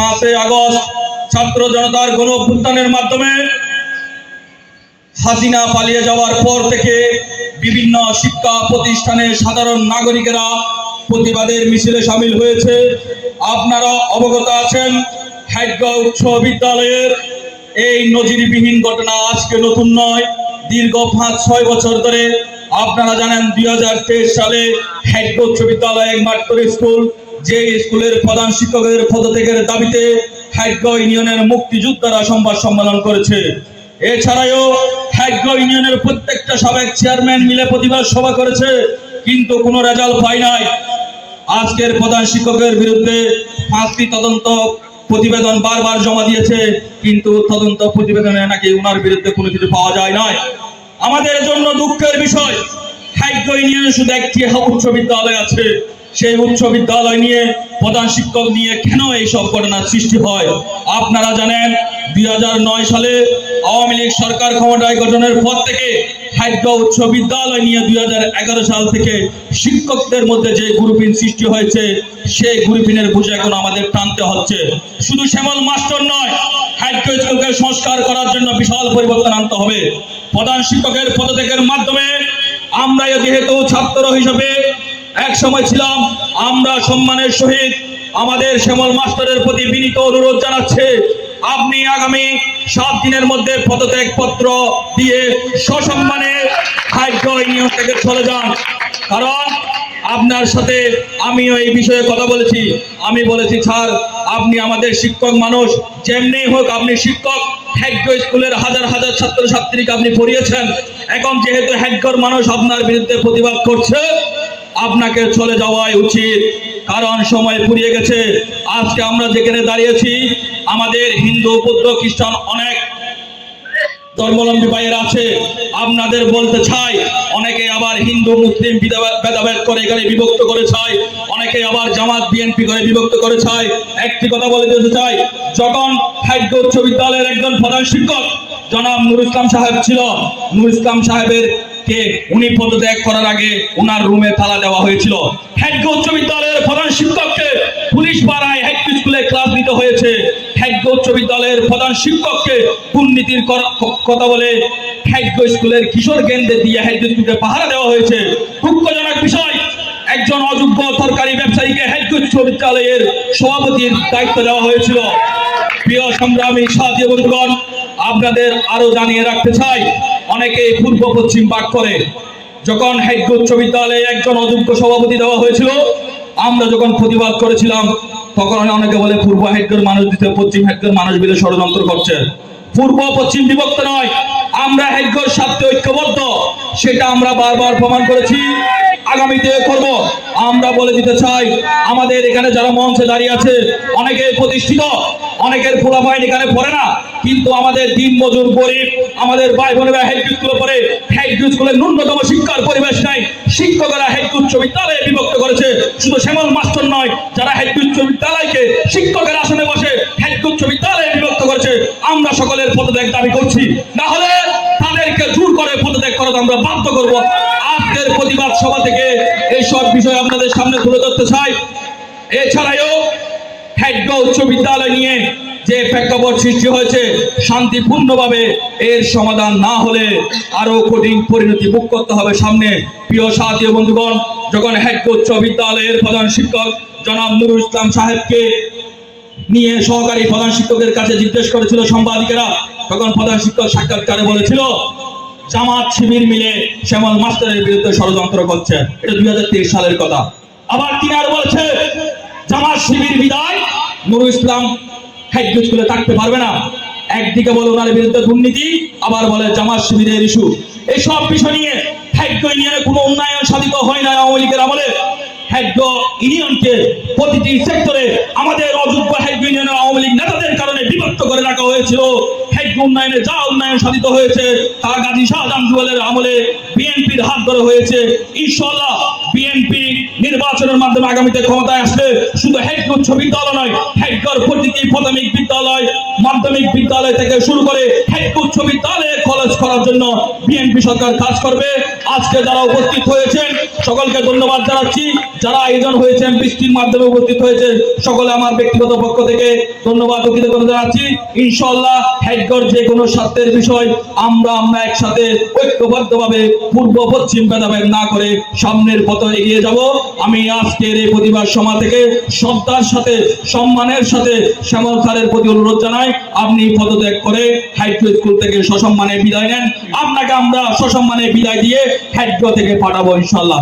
পাঁচই আগস্ট ছাত্র জনতার গণ অভ্যুত্থানের মাধ্যমে হাসিনা পালিয়ে যাওয়ার পর থেকে বিভিন্ন শিক্ষা প্রতিষ্ঠানে সাধারণ নাগরিকেরা প্রতিবাদের মিছিলে সামিল হয়েছে। আপনারা অবগত আছেন হাইদগাঁও উচ্চ বিদ্যালয়ের এই নজিরবিহীন ঘটনা আজকে নতুন নয়, দীর্ঘ পাঁচ, ছয় বছর ধরে। আপনারা জানেন, দুই হাজার তেইশ সালে হাইদগাঁও উচ্চ বিদ্যালয় একমাত্র স্কুল যে স্কুলের প্রধান শিক্ষকের পদত্যাগের দাবিতে হাইদগাঁও ইউনিয়নের মুক্তিযোদ্ধারা সংবাদ সম্মেলন করেছে। এছাড়াও হাইগ্রো ইউনিয়নের প্রত্যেকটা সাবেক চেয়ারম্যান মিলে প্রতিবাদ সভা করেছে, কিন্তু কোনো রেজাল্ট পায় নাই। আজকের প্রধান শিক্ষকের বিরুদ্ধে পাঁচটি তদন্ত প্রতিবেদন বারবার জমা দিয়েছে, কিন্তু তদন্ত প্রতিবেদনে নাকি ওনার বিরুদ্ধে কোনো কিছু পাওয়া যায় নাই। আমাদের জন্য দুঃখের বিষয়, হাইগ্রো ইউনিয়নে শুধু একটি উচ্চ বিদ্যালয় আছে। সেই উচ্চ বিদ্যালয় নিয়ে প্রধান শিক্ষক নিয়ে কেন এইসব ঘটনার সৃষ্টি হয়? আপনারা জানেন, দুই হাজার নয় সালে আওয়ামী লীগ সরকার ক্ষমতায় গঠনের পর থেকে হাইদ্রা উচ্চ বিদ্যালয় নিয়ে দুই হাজার এগারো সাল থেকে শিক্ষকদের মধ্যে যে গ্রুপিং সৃষ্টি হয়েছে, সেই গ্রুপিনের বুঝে এখন আমাদের টানতে হচ্ছে। শুধু শ্যামল মাস্টার নয় হাইদ্রা স্কুলকে সংস্কার করার জন্য বিশাল পরিবর্তন আনতে হবে। প্রধান শিক্ষকের পদত্যাগের মাধ্যমে আমরা যেহেতু ছাত্র হিসেবে এক সময় ছিলাম, আমরা সম্মানের সহিত আমাদের শ্যামল মাস্টারের প্রতি বিনীত অনুরোধ জানাচ্ছে, আপনি আগামী সাত দিনের মধ্যে পদত্যাগ পত্র দিয়ে সসম্মানে হাইগ্র ইউনিয়ন থেকে চলে যান। কারণ আপনার সাথে আমিও এই বিষয়ে কথা বলেছি। আমি বলেছি, স্যার, আপনি আমাদের শিক্ষক মানুষ। যেমনি হোক আপনি শিক্ষক। হ্যাগ্য স্কুলের হাজার হাজার ছাত্র ছাত্রছাত্রীকে আপনি পড়িয়েছেন। এখন যেহেতু হ্যাগ্যর মানুষ আপনার বিরুদ্ধে প্রতিবাদ করছে আপনাকে চলে যাওয়াই উচিত। কারণ সময় ফুরিয়ে গেছে। আজকে আমরা যেখানে দাঁড়িয়েছি, আমাদের হিন্দু, বৌদ্ধ, খ্রিস্টান অনেক ধর্মাবলম্বী ভাইয়ের আছে। আপনাদের বলতে চাই, অনেকে আবার হিন্দু, মুসলিম ভেদাভেদ করে এখানে বিভক্ত করে চাই অনেকে আবার জামাত, বিএনপি করে বিভক্ত করে চাই একটি কথা বলে দিতে চাই, যখন খাদ্য উচ্চ বিদ্যালয়ের একজন প্রধান শিক্ষক জনাব নুর ইসলাম সাহেব ছিল, নুর ইসলাম সাহেবের কে উনি পদত্যাগ করার আগে ওনার রুমে তালা দেওয়া হয়েছিল। খাদ্য উচ্চ বিদ্যালয়ের প্রধান শিক্ষককে পুলিশ পাড়ায় হেড স্কুলে ক্লাস নিতে হয়েছে। খাদ্য উচ্চ বিদ্যালয়ের প্রধান শিক্ষককে দুর্নীতির কথা বলে খাদ্য স্কুলের কিশোর কেন্দ্রে দিয়ে হেড স্কুলকে পাহারা দেওয়া হয়েছে। দুঃখজনক বিষয়, একজন অযোগ্য সরকারি ব্যবসায়ীকে হেড উচ্চ বিদ্যালয়ের সভাপতির দায়িত্ব দেওয়া হয়েছিল। প্রিয় সংগ্রামী সাথী বন্ধুগণ, আপনাদের আরও জানিয়ে রাখতে চাই অনেকে পূর্ব পশ্চিম পাক করে। যখন হেড উচ্চ বিদ্যালয়ে একজন অযোগ্য সভাপতি দেওয়া হয়েছিল, আমরা যখন প্রতিবাদ করেছিলাম, তখন অনেকে বলে পূর্ব হেডগের মানুষ দিতে, পশ্চিম হেডগের মানুষ মিলে ষড়যন্ত্র করছে। পূর্ব পশ্চিম বিভক্ত নয়, আমরা হেডগর সাথে ঐক্যবদ্ধ, সেটা আমরা বারবার প্রমাণ করেছি, আগামীতে করব। আমরা বলে দিতে চাই, আমাদের এখানে যারা মঞ্চে দাঁড়িয়ে আছে অনেকে প্রতিষ্ঠিত। অনেকের পোলাপাইন এখানে পড়ে না, কিন্তু আমাদের দিন মজুর গরিব, আমাদের ভাই বোনেরা হেড স্কুলে পড়ে, হেড স্কুলে ন্যূনতম শিক্ষার পরিবেশ নাই, শিক্ষকেরা হেড উচ্চ বিদ্যালয়ে বিভক্ত করেছে, শুধু শ্যামল মাস্টার নয়, যারা হেড উচ্চ বিদ্যালয়কে শিক্ষকের আসনে বসে হেড উচ্চ বিদ্যালয়ে বিভক্ত করেছে, আমরা সকলের পদত্যাগ দাবি করছি। না হলে তাদেরকে জোর করে পদত্যাগ করাতে আমরা বাধ্য করব। আজকের প্রতিবাদ সভা থেকে এইসব বিষয় আপনাদের সামনে তুলে ধরতে চাই। এছাড়াও খাদ্য উচ্চ বিদ্যালয় নিয়ে যে প্রেক্ষাপট সৃষ্টি হয়েছে, শান্তিপূর্ণভাবে এর সমাধান না হলে আরও কঠিন পরিণতি ভোগ করতে হবে সামনে। প্রিয় সাথী বন্ধুগণ, যখন হেড উচ্চ বিদ্যালয়ের প্রধান শিক্ষক জনাব নুরুল ইসলাম সাহেবকে নিয়ে সহকারী প্রধান শিক্ষকের কাছে জিজ্ঞেস করেছিল সাংবাদিকেরা, তখন প্রধান শিক্ষক সাক্ষাৎকারে বলেছিল, জামাত, শিবির মিলে শ্যামল মাস্টারের বিরুদ্ধে ষড়যন্ত্র করছে। এটা দুই হাজার তেইশ সালের কথা। আবার তিনি আর বলছে, জামাত, শিবির বিদায় নুরুল ইসলাম খাদ্য স্কুলে থাকতে পারবে না। একদিকে বলে ওনার বিরুদ্ধে দুর্নীতি, আবার বলে জামাত শিবিরের ইস্যু এইসব বিষয় নিয়ে খাদ্য ইউনিয়নে কোনো উন্নয়ন সাধিত হয় না আওয়ামী লীগের আমলে। হেড ইউনিয়নকে প্রতিটি সেক্টরে আমাদের অযোগ্য হেড ইউনিয়নের আওয়ামী লীগ নেতাদের কারণে বিভক্ত করে রাখা হয়েছিল। হেড উন্নয়নে যা উন্নয়ন সাধিত হয়েছে, তা গাজী শাহজাহান জুয়েলের আমলে বিএনপির হাত ধরে হয়েছে। ইনশাল্লাহ বিএনপি নির্বাচনের মাধ্যমে আগামীতে ক্ষমতায় আসবে। শুধু হেড উচ্চ বিদ্যালয় নয়, হেড হাইটগড় প্রতিটি প্রাথমিক বিদ্যালয়, মাধ্যমিক বিদ্যালয় থেকে শুরু করে হাইটক উচ্চ বিদ্যালয়ে কলেজ করার জন্য বিএনপি সরকার কাজ করবে। আজকে যারা উপস্থিত হয়েছেন সকলকে ধন্যবাদ জানাচ্ছি। যারা আয়োজন হয়েছেন বৃষ্টির মাধ্যমে উপস্থিত হয়েছে, সকলে আমার ব্যক্তিগত পক্ষ থেকে ধন্যবাদ কৃতজ্ঞতা জানাচ্ছি। ইনশাল্লাহ হাইটগড় যে কোনো স্বার্থের বিষয়, আমরা আমরা একসাথে ঐক্যবদ্ধভাবে পূর্ব পশ্চিম ভেদাভেদ না করে সামনের পথে এগিয়ে যাব। আমি আজকের এই প্রতিবাদ সভা থেকে শ্রদ্ধার সাথে, সম্মানের সাথে শ্যামল স্যারের প্রতি অনুরোধ জানাই। আপনি পদত্যাগ করে হাইট্রো স্কুল থেকে সসম্মানে বিদায় নেন। আপনাকে আমরা সসম্মানে বিদায় দিয়ে হাইট্রো থেকে পাঠাবো ইনশাল্লাহ